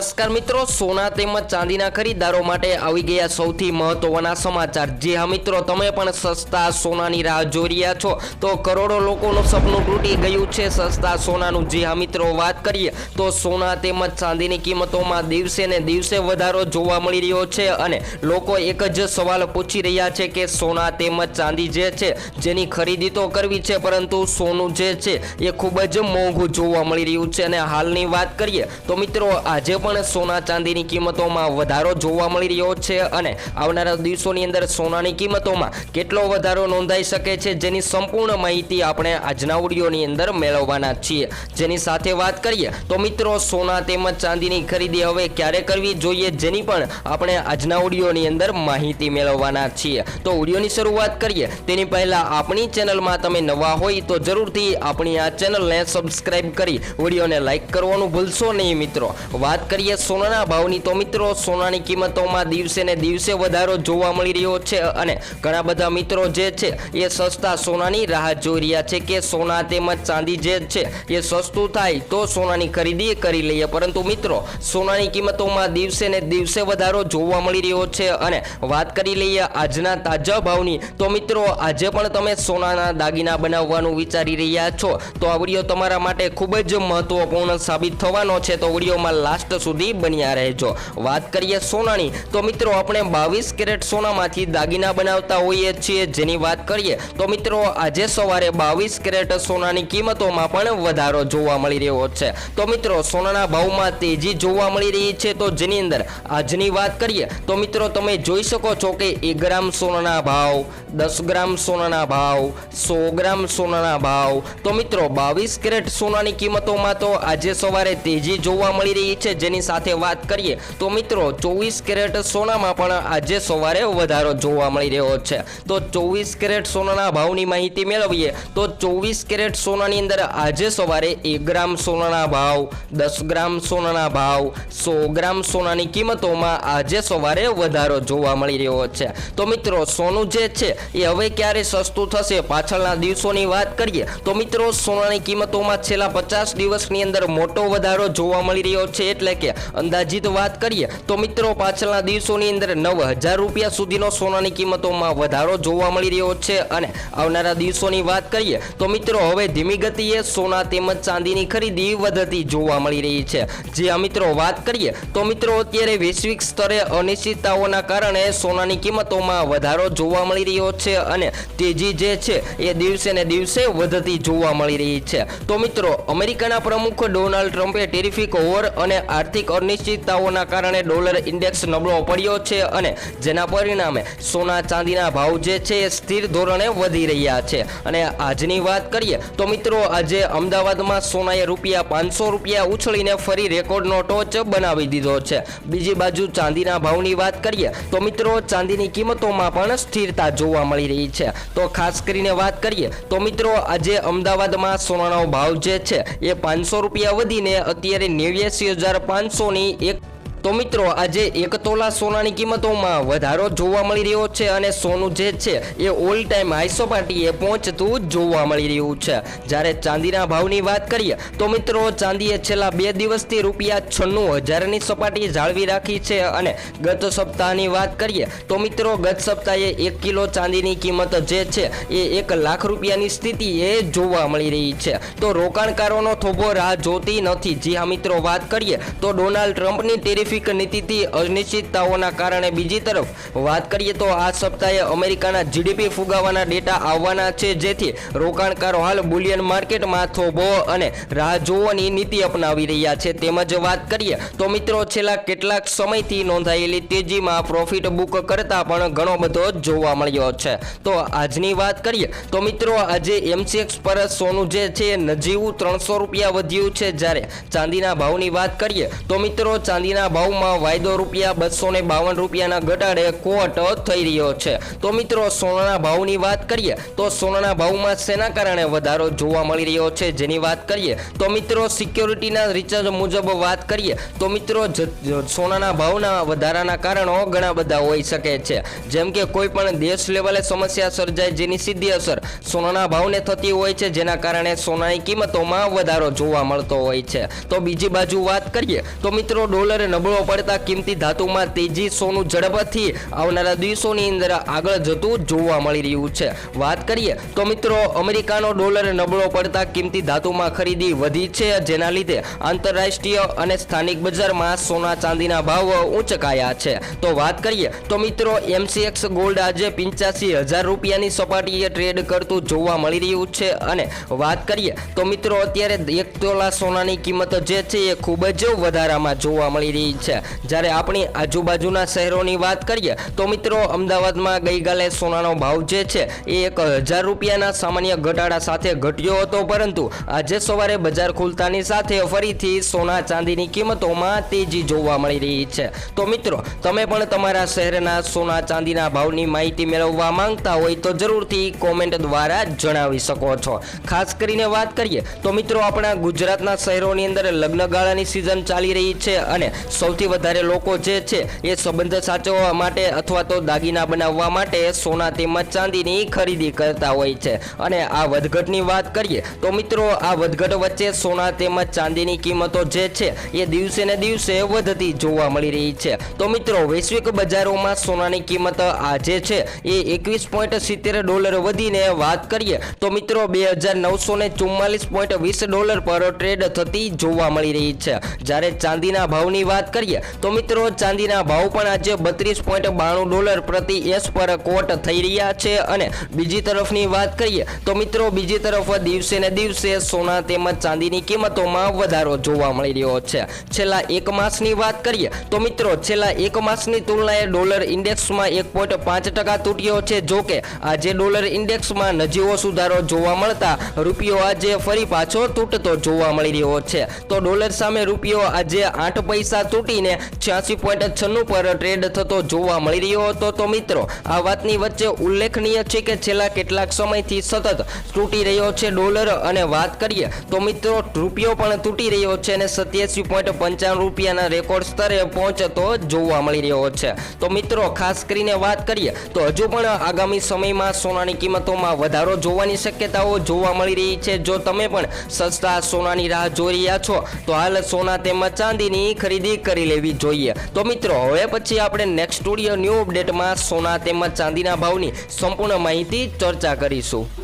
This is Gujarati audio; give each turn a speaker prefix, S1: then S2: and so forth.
S1: નમસ્કાર મિત્રો, સોના તેમજ ચાંદીના ખરીદદારો માટે આવી ગયા સૌથી મહત્વના સમાચાર. જે હા મિત્રો, તમે પણ સસ્તા સોનાની રાહ જોઈ રહ્યા છો. તો કરોડો લોકોનું સપનું તૂટી ગયું છે સસ્તા સોનાનું. જે હા મિત્રો, વાત કરીએ તો સોના તેમજ ચાંદીની કિંમતોમાં દિવસે ને દિવસે વધારો જોવા મળી રહ્યો છે અને લોકો એક જ સવાલ પૂછી રહ્યા છે કે સોના તેમજ ચાંદી જે છે, જેની ખરીદી તો કરવી છે, પરંતુ સોનું જે છે એ ખૂબ જ મોંઘું જોવા મળી રહ્યું છે. અને હાલની વાત કરીએ તો મિત્રો, આજે પણ સોના ચાંદીની કિંમતોમાં વધારો જોવા મળી રહ્યો છે અને આવનારા દિવસોની અંદર સોનાની કિંમતોમાં કેટલો વધારો નોંધાઈ શકે છે જેની સંપૂર્ણ માહિતી આપણે આજના ઓડિયોની અંદર મેળવવાના છીએ. જેની સાથે વાત કરીએ તો મિત્રો, સોના તેમજ ચાંદીની ખરીદી હવે ક્યારે કરવી જોઈએ જેની પણ આપણે આજના ઓડિયોની અંદર માહિતી મેળવવાના છીએ. તો ઓડિયોની શરૂઆત કરીએ. તેની પહેલા આપણી ચેનલમાં તમે નવા હોય તો જરૂરથી આપણી આ ચેનલને સબસ્ક્રાઇબ કરી ઓડિયોને લાઇક કરવાનું ભૂલશો નહીં મિત્રો. વાત કરીએ સોનાના ભાવની. તો મિત્રો, સોનાની કિંમતોમાં દિવસે ને દિવસે વધારો જોવા મળી રહ્યો છે અને ઘણા બધા મિત્રો જે છે એ સસ્તા સોનાની રાહ જોઈ રહ્યા છે કે સોના તેમજ ચાંદી જે છે એ સસ્તું થાય તો સોનાની ખરીદી કરી લઈએ. પરંતુ મિત્રો, સોનાની કિંમતોમાં દિવસે ને દિવસે વધારો જોવા મળી રહ્યો છે અને વાત કરી લઈએ આજના તાજા ભાવની. તો મિત્રો, આજે પણ તમે સોનાના દાગીના બનાવવાનું વિચારી રહ્યા છો. તો આ વીડિયો તમારા માટે ખૂબ જ મહત્વપૂર્ણ સાબિત થવાનો છે. તો વિડીયોમાં લાસ્ટ સુધી બન્યા રહેજો. વાત કરીએ સોનાની, તો મિત્રો આપણે બાવીસ કેરેટ સોનામાંથી દાગીના બનાવતા હોઈએ છીએ. જેની વાત કરીએ, તો મિત્રો આજે સવારે બાવીસ કેરેટ સોનાની કિંમતોમાં પણ વધારો જોવા મળી રહ્યો છે. તો મિત્રો, સોનાના ભાવમાં તેજી જોવા મળી રહી છે. તો જેની અંદર આજની વાત કરીએ, તો મિત્રો તમે જોઈ શકો છો કે એક ગ્રામ સોનાના ભાવ, દસ ગ્રામ સોનાના ભાવ, સો ગ્રામ સોનાના ભાવ. તો મિત્રો, બાવીસ કેરેટ સોનાની કિંમતોમાં તો આજે સવારે તેજી જોવા મળી રહી છે. જેની સાથે વાત કરીએ તો મિત્રો ચોવીસ કેરેટ સોનામાં પણ આજે સવારે વધારો જોવા મળી રહ્યો છે. તો ચોવીસ કેરેટ સોનાના ભાવની માહિતી મેળવીએ તો ચોવીસ કેરેટ સોનાની અંદર આજે સવારે એક ગ્રામ સોનાના ભાવ, દસ ગ્રામ સોનાના ભાવ, સો ગ્રામ સોનાની કિંમતોમાં આજે સવારે વધારો જોવા મળી રહ્યો છે. તો મિત્રો સોનું જે છે એ હવે ક્યારે સસ્તું થશે પાછળના દિવસોની વાત કરીએ તો મિત્રો સોનાની કિંમતોમાં છેલ્લા પચાસ દિવસની અંદર મોટો વધારો જોવા મળી રહ્યો છે એટલે કે અંદાજિત વાત કરીએ તો મિત્રો પાછળના દિવસોની અંદર નવ હજાર રૂપિયા સુધીનો સોનાની કિંમતોમાં વધારો જોવા મળી રહ્યો છે અને આવનારા દિવસોની વાત કરીએ તો મિત્રો હવે ધીમી ગતિએ સોના તેમજ ચાંદીની ખરીદી વધતી જોવા મળી રહી છે. જે મિત્રો વાત કરીએ તો મિત્રો અત્યારે વૈશ્વિક સ્તરે અનિશ્ચિતતાઓના કારણે સોનાની કિંમતોમાં વધારો જોવા મળી રહ્યો છે અને તેજી જે છે એ દિવસે ને દિવસે વધતી જોવા મળી રહી છે. તો મિત્રો અમેરિકાના પ્રમુખ ડોનાલ્ડ ટ્રમ્પે ટેરિફિક ઓવર અને આર્થિક અનિશ્ચિતતાઓના કારણે ડોલર ઇન્ડેક્સ નબળો પડ્યો છે અને જેના પરિણામે સોના ચાંદીના ભાવ જે છે એ સ્થિર ધોરણે વધી રહ્યા છે. અને આજની વાત કરીએ તો મિત્રો આજે અમદાવાદમાં સોનાએ રૂપિયા પાંચસો રૂપિયા ઉછળીને ફરી રેકોર્ડનો ટોચ બનાવી દીધો છે. બીજી બાજુ ચાંદીના ભાવની વાત કરીએ તો મિત્રો ચાંદીની કિંમતોમાં પણ સ્થિરતા જોવા મળી રહી છે. તો ખાસ કરીને વાત કરીએ તો મિત્રો આજે અમદાવાદમાં સોનાનો ભાવ જે છે એ પાંચસો રૂપિયા વધીને અત્યારે નેવ્યાસી હજાર પાંચસોની એક તો મિત્રો, આજે એક તોલા સોનાની કિંમતોમાં વધારો જોવા મળી રહ્યો છે અને સોનું જે છે, એ ઓલ ટાઈમ હાઈ સપાટીએ પહોંચતું જોવા મળી રહ્યું છે. જ્યારે ચાંદીના ભાવની વાત કરીએ, તો મિત્રો, ચાંદીએ છેલ્લા બે દિવસથી રૂપિયા છન્નું હજારની સપાટી જાળવી રાખી છે અને ગત સપ્તાહની વાત કરીએ, તો મિત્રો, ગત સપ્તાહે એક કિલો ચાંદીની કિંમત જે છે, એ એક લાખ રૂપિયાની સ્થિતિ એ જોવા મળી રહી છે. તો રોકાણકારોનો થોભો રાહ જોતી નથી. જી હા, મિત્રો, વાત કરીએ, તો ડોનાલ્ડ ટ્રમ્પની ટેરિફ ટેરિફિક નીતિથી અનિશ્ચિતતાઓના કારણે બીજી તરફ વાત કરીએ તો આ સપ્તાહે અમેરિકાના જીડીપી ફુગાવાના ડેટા આવવાના છે, જેથી રોકાણકારો હાલ બુલિયન માર્કેટમાં થોભો અને રાહ જોવાની નીતિ અપનાવી રહ્યા છે. તેમજ વાત કરીએ તો મિત્રો, છેલ્લા કેટલાક સમયથી નોંધાયેલી તેજીમાં પ્રોફિટ બુક કરતા પણ ઘણો બધો જોવા મળ્યો છે. તો આજની વાત કરીએ તો મિત્રો, આજે એમસીએક્સ પર સોનું જે છે, નજીવું ત્રણસો રૂપિયા વધ્યું છે. જ્યારે ચાંદીના ભાવની વાત કરીએ તો મિત્રો, ચાંદીના ભાવ ભાવમાં વાયદો રૂપિયા બસો ને બાવન રૂપિયાના ઘટાડે કોટ થઈ રહ્યો છે. તો મિત્રો, સોનાના ભાવની વાત કરીએ, તો સોનાના ભાવમાં શેના કારણે વધારો જોવા મળી રહ્યો છે જેની વાત કરીએ, તો મિત્રો, સિક્યોરિટીના રિચાર્જ મુજબ વાત કરીએ, તો મિત્રો સોનાના ભાવના વધારાના કારણો ઘણા બધા હોઈ શકે છે. જેમ કે કોઈ પણ દેશ લેવલે સમસ્યા સર્જાય જેની સીધી અસર સોનાના ભાવને થતી હોય છે, જેના કારણે સોનાની કિંમતોમાં વધારો જોવા મળતો હોય છે. તો બીજી બાજુ વાત કરીએ, તો મિત્રો, ડોલર નબળો પડતા કિંમતી ધાતુમાં તેજી સોનું ઝડપથી આવનારા દિવસોની અંદર આગળ જતું જોવા મળી રહ્યું છે. વાત કરીએ તો મિત્રો, અમેરિકાનો ડોલર નબળો પડતા કિંમતી ધાતુમાં ખરીદી વધી છે. જેના લીધે આંતરરાષ્ટ્રીય અને સ્થાનિક બજારમાં સોના ચાંદીના ભાવ ઊંચકાયા છે. તો વાત કરીએ તો મિત્રો, એમસીએક્સ ગોલ્ડ આજે પિંચાસી હજાર રૂપિયાની સપાટીએ ટ્રેડ કરતું જોવા મળી રહ્યું છે. અને વાત કરીએ તો મિત્રો, અત્યારે એક તોલા સોનાની કિંમત જે છે એ ખૂબ જ વધારામાં જોવા મળી રહી છે. જ્યારે આપણી આજુબાજુના શહેરોની વાત કરીએ, તો મિત્રો અમદાવાદમાં ગઈકાલે સોનાનો ભાવ જે છે, એ એક હજાર રૂપિયાના સામાન્ય ઘટાડા સાથે ઘટ્યો હતો. પરંતુ આજે સવારે બજાર ખુલતાની સાથે ફરીથી સોના ચાંદીની કિંમતોમાં તેજી જોવા મળી રહી છે. તો મિત્રો, તમે પણ તમારા શહેરના સોના ચાંદીના ભાવની માહિતી મેળવવા માંગતા હોય તો જરૂરથી કોમેન્ટ દ્વારા જણાવી શકો છો. ખાસ કરીને વાત કરીએ, તો મિત્રો આપણા ગુજરાતના શહેરોની અંદર લગ્નગાળાની સિઝન ચાલી રહી છે અને સૌથી વધારે લોકો જે છે એ સંબંધ સાચવવા માટે અથવા તો દાગીના બનાવવા માટે સોના તેમજ ચાંદીની ખરીદી કરતા હોય છે. અને આ વધઘટની વાત કરીએ તો મિત્રો આ વધઘટ વચ્ચે સોના તેમજ ચાંદીની કિંમતો જે છે એ દિવસે ને દિવસે વધતી જોવા મળી રહી છે. તો મિત્રો વૈશ્વિક બજારોમાં સોનાની કિંમત આજે છે એ એકવીસ પોઈન્ટ સિત્તેર ડોલર વધીને વાત કરીએ તો મિત્રો બે હજાર નવસો ને ચુમ્માલીસ પોઈન્ટ વીસ ડોલર પર ટ્રેડ થતી જોવા મળી રહી છે. જ્યારે ચાંદીના ભાવની વાત કરીએ તો મિત્રો, ચાંદીના ભાવ પણ આજે બત્રીસ પોઈન્ટ બાણું ડોલર પ્રતિ એસ પર કોટ થઈ રહ્યા છે. અને બીજી તરફની વાત કરીએ, તો મિત્રો, બીજી તરફ દિવસે ને દિવસે સોના તેમજ ચાંદીની કિંમતોમાં વધારો જોવા મળી રહ્યો છે. છેલ્લા એક માસની વાત કરીએ, તો મિત્રો, છેલ્લા એક માસની તુલનાએ ડોલર ઇન્ડેક્સમાં એક પોઈન્ટ પાંચ ટકા તૂટ્યો છે. જો કે, આજે ડોલર ઇન્ડેક્સમાં નજીવો સુધારો જોવા મળતા રૂપિયો આજે ફરી પાછો તૂટતો જોવા મળી રહ્યો છે. તો ડોલર સામે રૂપિયો આજે આઠ પૈસા તૂટીને છ્યાસી પોઈન્ટ છન્નું પર ટ્રેડ થતો જોવા મળી રહ્યો હતો. તો મિત્રો, આ વાતની વચ્ચે ઉલ્લેખનીય છે કે છેલ્લા કેટલાક સમયથી સતત તૂટી રહ્યો છે ડોલર. અને વાત કરીએ તો મિત્રો, રૂપિયો પણ તૂટી રહ્યો છે અને સત્યાસી પોઈન્ટ પંચાવન રૂપિયાના રેકોર્ડ સ્તરે પહોંચતો જોવા મળી રહ્યો છે. તો મિત્રો, ખાસ કરીને વાત કરીએ તો હજુ પણ આગામી સમયમાં સોનાની કિંમતોમાં વધારો જોવાની શક્યતાઓ જોવા મળી રહી છે. જો તમે પણ સસ્તા સોનાની રાહ જોઈ રહ્યા છો, તો હાલ સોના તેમજ ચાંદીની ખરીદી કરી લેવી જોઈએ. તો મિત્રો, હવે પછી આપણે નેક્સ્ટ સ્ટુડિયો ન્યૂ અપડેટમાં સોના તેમજ ચાંદીના ભાવની સંપૂર્ણ માહિતી ચર્ચા કરીશું.